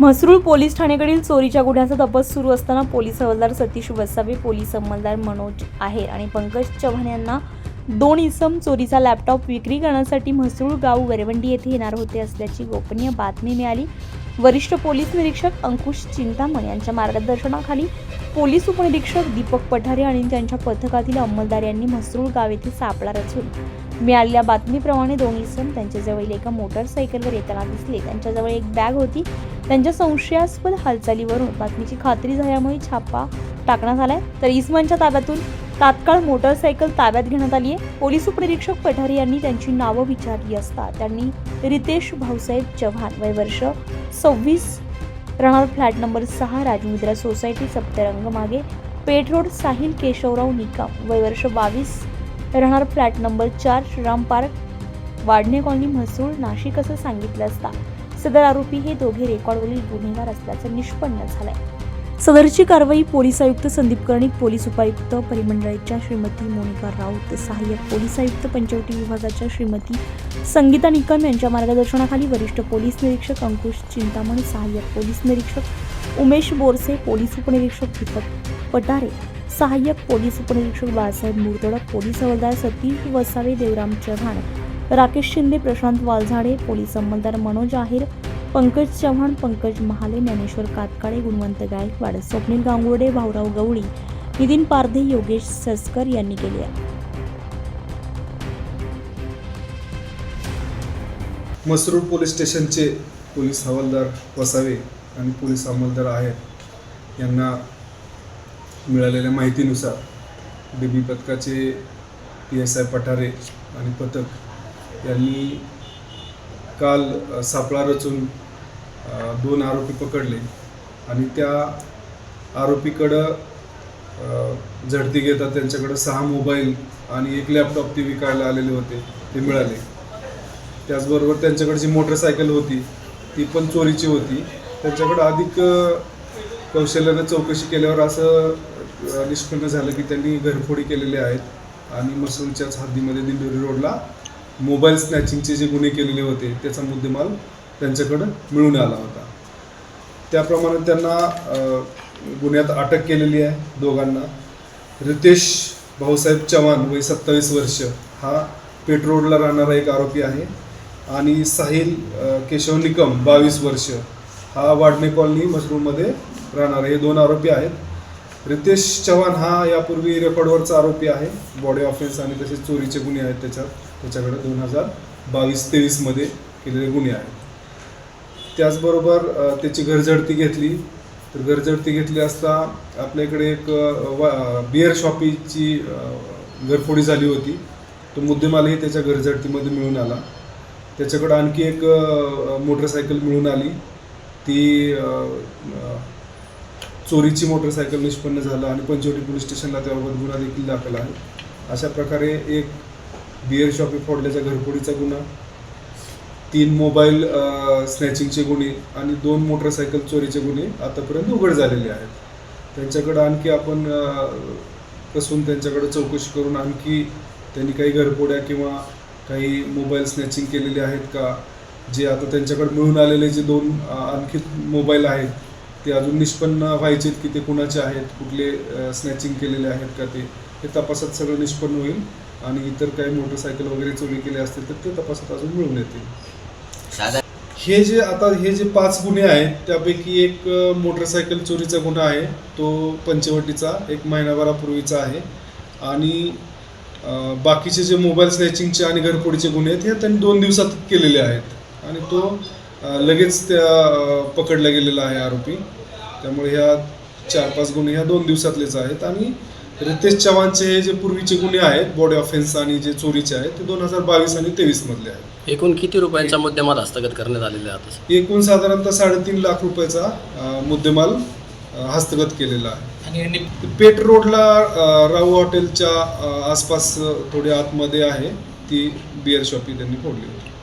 Mhasrul police ठाण्याकडील चोरीच्या गुन्ह्याचा तपास सुरू असताना पोलीस हवालदार सतीश वसावे पोलीस अंमलदार मनोज आहे आणि पंकज चव्हाण यांना दोन इसम चोरीचा लॅपटॉप विक्री करण्यासाठी म्हसरूळ गाव वरवंडी येथे येणार होते असल्याची गोपनीय बातमी मिळाली. वरिष्ठ पोलीस निरीक्षक अंकुश चिंतामण यांच्या मार्गदर्शनाखाली पोलीस उपनिरीक्षक दीपक पठारे आणि त्यांच्या पथकातील अंमलदार यांनी म्हसरूळ गाव येथे सापळा रचून मिळालेल्या बातमीप्रमाणे दोन्ही सण त्यांच्याजवळील एका मोटरसायकलवर येताना दिसले. त्यांच्याजवळ एक बॅग होती. त्यांच्या संशयास्पद हालचालीवरून बातमीची खात्री झाल्यामुळे छापा टाकण्यात आलाय. तर इस्मानच्या ताब्यातून तात्काळ मोटरसायकल ताब्यात घेण्यात आली आहे पोलीस उपनिरीक्षक पठारे यांनी त्यांची नावं विचारली असता त्यांनी रितेश भाऊसाहेब चव्हाण वय वर्ष सव्वीस राहणार फ्लॅट नंबर सहा राजमुद्रा सोसायटी सप्तरंग मागे पेठ रोड साहिल केशवराव निकम वय वर्ष बावीस राहणार फ्लॅट नंबर चार श्रीराम पार्क. वाडणे कॉलनी म्हसूळ नाशिक असं सांगितलं असता. सदर आरोपी हे दोघे रेकॉर्डवरील गुन्हेगार असल्याचं निष्पन्न झालंय. सदरची कारवाई पोलीस आयुक्त संदीप कर्णिक पोलीस उपायुक्त परिमंडळाच्या श्रीमती मोनिका राऊत सहाय्यक पोलीस आयुक्त पंचवटी विभागाच्या श्रीमती संगीता निकम यांच्या मार्गदर्शनाखाली वरिष्ठ पोलीस निरीक्षक अंकुश चिंतामण सहाय्यक पोलीस निरीक्षक उमेश बोरसे पोलीस उपनिरीक्षक दीपक पटारे. सहाय्यक पोलीस उपनिरीक्षक बाळासाहेब मुरतडक पोलीस हवालदार सतीश वसावे देवराम चव्हाण राकेश शिंदे प्रशांत वालझाडे पोलीस अंमलदार मनोज आहेर पंकज चव्हाण पंकज महाले ज्ञानेश्वर कातकाळे गुणवंत गायकवाड स्वप्नील गांगुर्डे भाऊराव गवळी नितीन पारधे योगेश ससकर यांनी केले आहे. पोलीस स्टेशनचे पोलीस हवालदार वसावे आणि पोलीस अंमलदार आहेत यांना मिळालेल्या माहितीनुसार डी बी पथकाचे पी एस आय पठारे आणि पथक यांनी काल सापळा रचून दोन आरोपी पकडले आणि त्या आरोपीकडं झडती घेतात. त्यांच्याकडं सहा मोबाईल आणि एक लॅपटॉप ते विकायला आलेले होते. ते मिळाले. त्याचबरोबर त्यांच्याकडे जी मोटरसायकल होती. ती पण चोरीची होती. त्यांच्याकडं अधिक कौशल्यानं चौकशी केल्यावर असं निष्पन्न झालं की त्यांनी घरफोडी केलेले आहेत. आणि मसूरच्याच हद्दीमध्ये दिंडोरी रोडला मोबाईल स्नॅचिंगचे जे गुन्हे केलेले होते त्याचा मुद्देमाल त्यांच्याकडं मिळून आला होता. त्याप्रमाणे त्यांना गुन्ह्यात अटक केलेली आहे दोघांना. रितेश भाऊसाहेब चव्हाण वय सत्तावीस वर्ष हा पेठ रोडला राहणारा एक आरोपी आहे. आणि साहिल केशव निकम बावीस वर्ष हा वाडणे कॉलनी मशरूममध्ये राहणारे हे दोन आरोपी आहेत. रितेश चव्हाण हा यापूर्वी रेकॉर्डवरचा आरोपी आहे. बॉडी ऑफेन्स आणि तसेच चोरीचे गुन्हे आहेत त्याच्यात. त्याच्याकडे दोन हजार बावीस तेवीसमध्ये केलेले गुन्हे आहेत. त्याचबरोबर त्याची घरझडती घेतली. तर घरझडती घेतली असता आपल्या इकडे एक वा- बिअर शॉपीची घरफोडी झाली होती. तो मुद्देमालही त्याच्या घरझडतीमध्ये मिळून आला. त्याच्याकडं आणखी एक मोटरसायकल मिळून आली. ती चोरीची मोटरसायकल निष्पन्न झालं आणि पंचवटी पोलीस स्टेशनला त्याबाबत गुन्हा देखील दाखल आहे. अशा प्रकारे एक बिअर शॉपी फोडल्याचा घरफोडीचा गुन्हा तीन मोबाईल स्नॅचिंगचे गुन्हे आणि दोन मोटरसायकल चोरीचे गुन्हे आतापर्यंत उघड झालेले आहेत. त्यांच्याकडं आणखी आपण कसून त्यांच्याकडे चौकशी करून आणखी त्यांनी काही घरपोड्या किंवा काही मोबाईल स्नॅचिंग केलेले आहेत का? जे आता त्यांच्याकडे मिळून आलेले जे दोन आणखी मोबाईल आहेत ते अजून निष्पन्न व्हायचे की ते कुणाचे आहेत कुठले स्नॅचिंग केलेले आहेत का ते हे तपासात सगळं निष्पन्न होईल. आणि इतर काही मोटरसायकल वगैरे चोरी केले असतील तर ते तपासात अजून मिळून येतील. हे जे आता हे जे पाच गुन्हे आहेत त्यापैकी एक मोटरसायकल चोरीचा गुन्हा आहे. तो पंचवटीचा एक महिनाभरापूर्वीचा आहे. आणि बाकीचे जे मोबाईल स्नॅचिंगचे आणि घरफोडीचे गुन्हे आहेत हे त्यांनी दोन दिवसात केलेले आहेत. आणि तो लगेच त्या पकडला गेलेला आहे आरोपी. त्यामुळे ह्या चार पाच गुन्हे ह्या दोन दिवसातलेच आहेत. आणि रितेश चव्हाणचे हे जे पूर्वीचे गुन्हे आहेत बॉडी ऑफेन्स आणि जे चोरीचे आहेत ते दोन हजार बावीस आणि तेवीस मधले आहेत. एकूण किती रुपयांचा मुद्देमाल हस्तगत करण्यात आलेला आहे एकूण साधारणतः साडेतीन लाख रुपयाचा मुद्देमाल हस्तगत केलेला आहे. पेठ रोडला अ, राऊ हॉटेलच्या आसपास अ, थोडी आतमध्ये आहे. ती बिअर शॉपी त्यांनी फोडली होती.